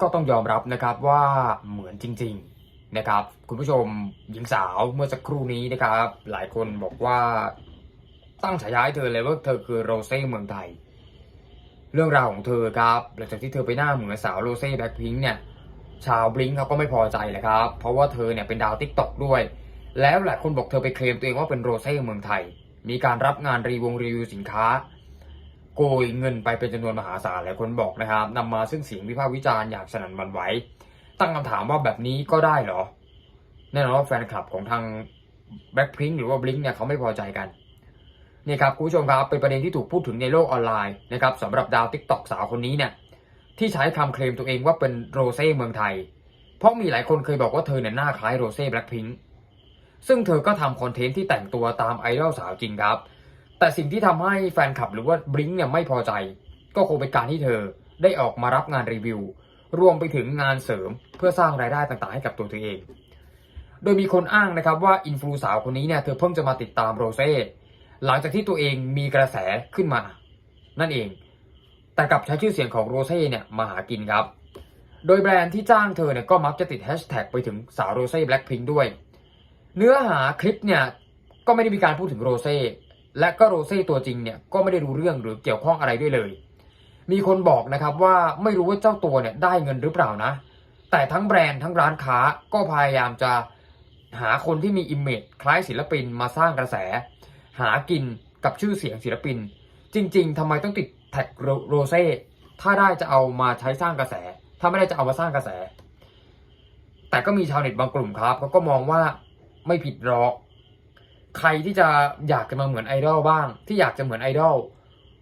ก็ต้องยอมรับนะครับว่าเหมือนจริง ๆนะครับ คุณผู้ชมหญิงสาวเมื่อสักครู่นี้นะครับ หลายคนบอกว่าตั้งฉายาให้เธอเลยว่าเธอคือโรเซ่เมืองไทย เรื่องราวของเธอครับหลังจากที่เธอไปหน้าเหมือนสาวโรเซ่แบล็คพิงค์เนี่ยชาวบลิงเขาก็ไม่พอใจแหละครับ เพราะว่าเธอเนี่ยเป็นดาวติ๊กต็อกด้วย แล้วหลายคนบอกเธอไปเคลมตัวเองว่าเป็นโรเซ่เมืองไทย มีการรับงานรีวงรีวิวสินค้า โกยเงินไปเป็นจำนวนมหาศาลหลายคนบอกนะครับนำมาซึ่งเสียงวิพากษ์วิจารณ์อย่างสนั่นวันไหวตั้งคำถามว่าแบบนี้ก็ได้เหรอ แน่นอนว่าแฟนคลับของทางแบ็คพิงหรือว่าบลิงเนี่ยเขาไม่พอใจกันนี่ครับคุณผู้ชมครับเป็นประเด็นที่ถูกพูดถึงในโลกออนไลน์นะครับสำหรับดาวติ๊กต็อกสาวคนนี้เนี่ยที่ใช้คำเคลมตัวเองว่าเป็นโรเซ่เมืองไทย เพราะมีหลายคนเคยบอกว่าเธอเนี่ยหน้าคล้ายโรเซ่แบล็คพิงค์ซึ่งเธอก็ทำคอนเทนต์ที่แต่งตัวตามไอดอลสาวจริงครับ แต่สิ่งที่ทำให้แฟนคลับหรือว่าบลิงเนี่ยไม่พอใจ ก็คงเป็นการที่เธอได้ออกมารับงานรีวิว รวมไปถึงงานเสริมเพื่อสร้างรายได้ต่างๆ ให้กับตัวเธอเอง โดยมีคนอ้างนะครับว่าอินฟลูสาวคนนี้เนี่ยเธอเพิ่งจะมาติดตามโรเซ่หลังจากที่ตัวเองมีกระแสขึ้นมา นั่นเอง แต่กลับใช้ชื่อเสียงของโรเซ่เนี่ยมาหากินครับ โดยแบรนด์ที่จ้างเธอเนี่ยก็มักจะติดแฮชแท็กไปถึงสาวโรเซ่แบล็คพิงด้วย เนื้อหาคลิปเนี่ยก็ไม่ได้มีการพูดถึงโรเซ่ และก็โรเซ่ตัวจริงเนี่ยก็ไม่ได้รู้เรื่องหรือเกี่ยวข้องอะไรด้วยเลย มีคนบอกนะครับว่าไม่รู้ว่าเจ้าตัวเนี่ยได้เงินหรือเปล่านะ แต่ทั้งแบรนด์ทั้งร้านค้าก็พยายามจะหาคนที่มีอิมเมจคล้ายศิลปินมาสร้างกระแส หากินกับชื่อเสียงศิลปิน จริง ๆทำไมต้องติดแท็กโรโรเซ่ถ้าได้จะเอามาใช้สร้างกระแส ถ้าไม่ได้จะเอามาสร้างกระแส แต่ก็มีชาวเน็ตบางกลุ่มครับเขาก็มองว่าไม่ผิดหรอก ใครที่จะอยากจะมาเหมือนไอดอลบ้าง ที่อยากจะเหมือนไอดอล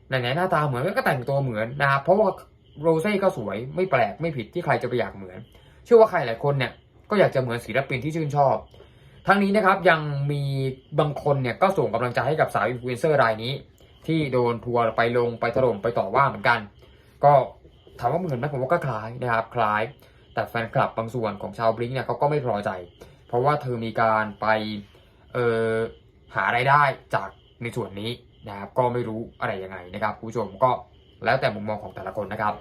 ไหนๆหน้าตาเหมือนก็แต่งตัวเหมือนนะครับเพราะว่าโรเซ่ก็สวยไม่แปลกไม่ผิดที่ใครจะไปอยากเหมือน เชื่อว่าใครหลายคนเนี่ยก็อยากจะเหมือนศิลปินที่ชื่นชอบ ทั้งนี้นะครับยังมีบางคนเนี่ยก็ส่งกำลังใจให้กับสาวอินฟลูเอนเซอร์รายนี้ ที่โดนทัวร์ไปลงไปถล่มไปต่อว่าเหมือนกัน ก็ถามว่าเหมือนไหมผมว่าก็คล้ายนะครับคล้าย แต่แฟนคลับบางส่วนของชาวบลิงก์เนี่ยเขาก็ไม่พอใจ เพราะว่าเธอมีการไปเอ่อ หารายได้จากในส่วนนี้นะครับ ก็ไม่รู้อะไรยังไงนะครับคุณผู้ชมก็แล้วแต่มุมมองของแต่ละคนนะครับ